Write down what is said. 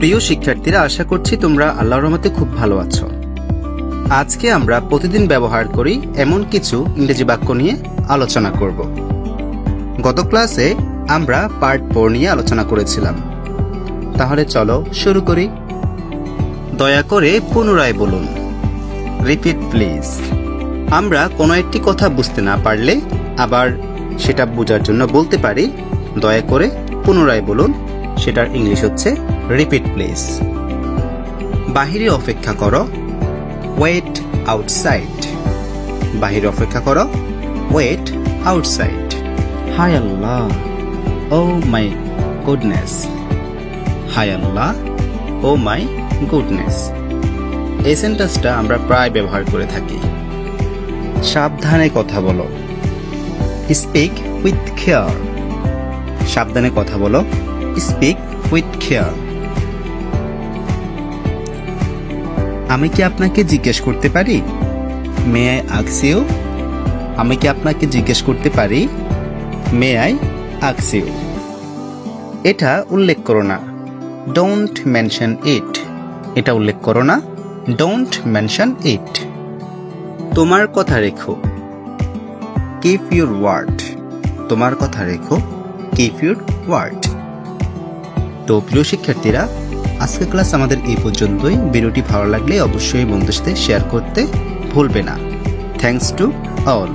প্রিয় শিক্ষার্থীরা, আশা করছি তোমরা আল্লাহর রহমতে খুব ভালো আছো। আজকে আমরা প্রতিদিন ব্যবহার করি এমন কিছু ইংরেজি বাক্য নিয়ে আলোচনা করব। গত ক্লাসে আমরা পার্ট ফোর নিয়ে আলোচনা করেছিলাম। তাহলে চলো শুরু করি। দয়া করে পুনরায় বলুন। রিপিট প্লিজ আমরা কোনো একটি কথা বুঝতে না পারলে আবার সেটা বোঝার জন্য বলতে পারি। দয়া করে পুনরায় বলুন। সেটার ইংলিশ হচ্ছে রিপিট প্লিজ বাহিরে অপেক্ষা করো ওয়েট আউটসাইড বাহিরে অপেক্ষা করো ওয়েট আউটসাইড হাই আল্লাহ ও মাই গুডনেস হাই আল্লাহ ও মাই গুডনেস এই সেন্টেন্সটা আমরা প্রায় ব্যবহার করে থাকি। সাবধানে কথা বলো। স্পিক উইথ কেয়ার সাবধানে কথা বলো। স্পিক উইথ কেয়ার আমি কি আপনাকে জিজ্ঞেস করতে পারি? মে আই আক্স ইউ আমি কি আপনাকে জিজ্ঞেস করতে পারি? মে আই আক্স ইউ এটা উল্লেখ করো না। ডোন্ট মেনশন ইট এটা উল্লেখ করো না। ডোন্ট মেনশন ইট তোমার কথা রেখো। কিপ ইউর ওয়ার্ড তোমার কথা রেখো। কিপ ইউর ওয়ার্ড তো প্রিয় শিক্ষার্থীরা, আজকের ক্লাস আমাদের এই পর্যন্তই। ভিডিওটি ভালো লাগলে অবশ্যই বন্ধুর সাথে শেয়ার করতে ভুলবে না। Thanks to all